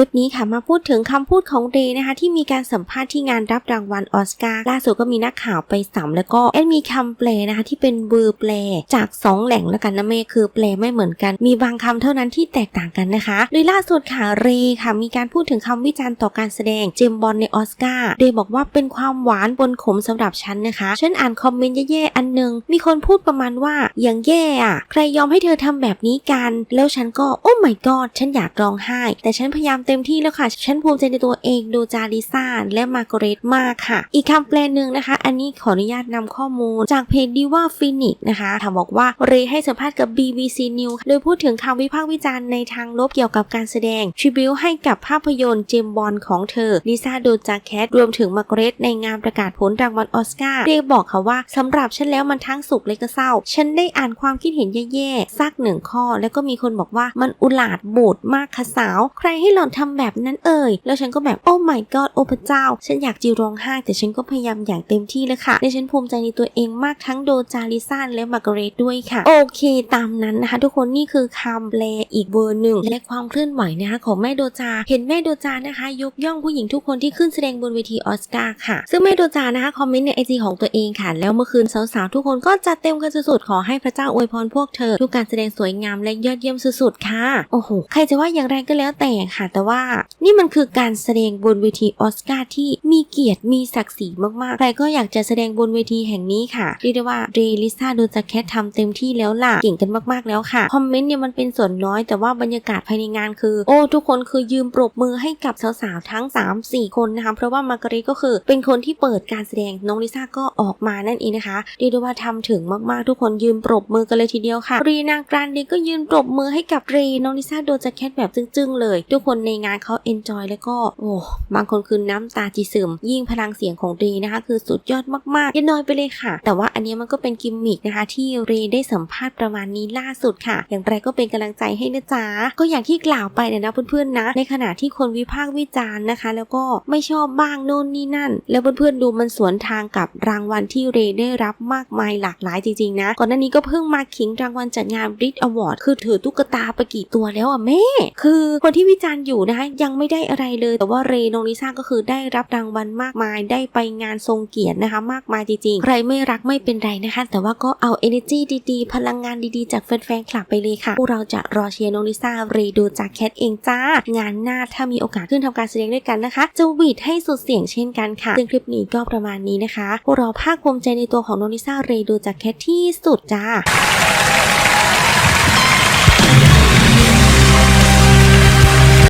คลิปนี้ค่ะมาพูดถึงคำพูดของเดย์นะคะที่มีการสัมภาษณ์ที่งานรับรางวัลออสการ์ล่าสุดก็มีนักข่าวไปสัมแล้วก็แอดมีคำแปลนะคะที่เป็นเวอร์แปลจาก 2 แหล่งแล้วกันนะเมย์คือแปลไม่เหมือนกัน มีบางคำเท่านั้นที่แตกต่างกันนะคะ โดยล่าสุดค่ะเรค่ะมีการพูดถึงคำวิจารณ์ต่อการแสดงเจมบอลในออสการ์เดย์บอกว่าเป็นความหวานบนขมสำหรับฉันนะคะฉันอ่านคอมเมนต์แย่ๆอันหนึ่งมีคนพูดประมาณว่าอย่างแย่อะใครยอมให้เธอทำแบบนี้กัน แล้วฉันก็โอ้ my god ฉันอยากร้องไห้ แต่ฉันพยายามเต็มที่แล้วค่ะ ฉันภูมิใจในตัวเองดูจาริซ่าและมาร์กเรตมากค่ะ อีกคำแปลหนึ่งนะคะ อันนี้ขออนุญาตนำข้อมูล จากเพจดีว่าฟินิกนะคะถามบอกว่าเรย์ให้สัมภาษณ์กับ BBC News โดยพูดถึงคำวิพากษ์วิจารณ์ในทางลบเกี่ยวกับการแสดงทริบิวให้กับภาพยนตร์เจมบอลของเธอลิซ่าโดจาแคทรวมถึงมาร์กเรตในงานประกาศผลรางวัลออสการ์เรย์บอกค่ะว่าสำหรับฉันแล้วมันทั้งสุขและก็เศร้า ฉันได้อ่านความคิดเห็นแย่ๆสักหนึ่งข้อ แล้วก็มีคนบอกว่ามันอุลาดบูดมากค่ะสาว ใครให้หล่อนทำแบบนั้นเอ่ย แล้วฉันก็แบบโอ้ my god โอ้พระเจ้า ฉันอยากจีร้องไห้แต่ฉันก็พยายามอย่างเต็มที่เลยค่ะและฉันภูมิใจในตัวเองมากทั้งโดจาริซ่าและมาร์กเรตด้วยค่ะ โอเค ตามนั้นนะคะ ทุกคนนี่คือคำแปลอีกเวอร์หนึ่งและความเคลื่อนไหวนะคะของแม่โดจา เห็นแม่โดจานะคะ ยกย่องผู้หญิงทุกคนที่ขึ้นแสดงบนเวทีออสการ์ค่ะ ซึ่งแม่โดจานะคะคอมเมนต์ในไอจีของตัวเองค่ะ แล้วเมื่อคืนสาวๆทุกคนก็จัดเต็มกันสุดๆขอให้พระเจ้าอวยพรพวกเธอ ทุกการแสดงสวยงามและยอดเยี่ยมสุดๆค่ะ โอ้โห ใครจะว่าอย่างไรก็แล้วแต่ค่ะ แต่ว่า นี่มันคือการแสดงบนเวทีออสการ์ที่มีเกียรติมีศักดิ์ศรีมากๆ ใครก็อยากจะแสดงบนเวทีแห่งนี้ค่ะเรียกได้ว่าเรลิซ่าโดนจะแคททำเต็มที่แล้วล่ะเก่งกันมากๆแล้วค่ะคอมเมนต์เนี่ยมันเป็นส่วนน้อย แต่ว่าบรรยากาศภายในงานคือ โอ้ทุกคนคือยืมปรบมือให้กับสาวๆทั้ง 3-4 คนนะคะเพราะว่ามาร์การิตก็คือเป็นคนที่เปิดการแสดงน้องลิซ่าก็ออกมานั่นเองนะคะเรียกได้ว่าทำถึงมากๆทุกคนยืมปรบมือกันเลยทีเดียวค่ะรีนางกรานดีก็ยืนปรบมือให้กับเรน้องลิซ่าโดนจะแคทแบบจึ้งๆเลย ทุกคนในงานเขาเอนจอยแล้วก็โอ้บางคนคือน้ำตาจีซึม ยิ่งพลังเสียงของเรนะคะ คือสุดยอดมากๆยันน้อยไปเลยค่ะ แต่ว่าอันนี้มันก็เป็นกิมมิกนะคะ ที่เรได้สัมภาษณ์ประมาณนี้ล่าสุดค่ะ อย่างไรก็เป็นกำลังใจให้นะจ๊ะก็อย่างที่กล่าวไปเนี่ยนะเพื่อนๆนะ ในขณะที่คนวิพากษ์วิจารณ์นะคะ แล้วก็ไม่ชอบบ้างโน่นนี่นั่น แล้วเพื่อนๆดูมันสวนทางกับรางวัลที่เรได้รับมากมายหลากหลายจริงๆนะก่อนหน้านี้ก็เพิ่งมาขิงรางวัลจัดงาน Brit Award คือถือตุ๊กตาไปกี่ตัวแล้วอะแม่ คือคนที่วิจารณ์อยู่นะคะยังไม่ได้อะไรเลย แต่ว่าเรนองลิซ่าก็คือได้รับรางวัลมากมายได้ไปงานทรงเกียรตินะคะ มากมายจริงๆ ใครไม่รักไม่เป็นไรนะคะ แต่ว่าก็เอา energy ดีๆ พลังงานดีๆ จากแฟนๆคลับไปเลยค่ะพวกเราจะรอเชียร์น้องลิซ่าเรดูจากแคทเองจ้า งานหน้าถ้ามีโอกาสขึ้นทำการแสดงด้วยกันนะคะ จะหวีดให้สุดเสียงเช่นกันค่ะซึ่งคลิปนี้ก็ประมาณนี้นะคะพวกเราภาคภูมิใจในตัวของน้องลิซ่าเรดูจากแคทที่สุดจ้า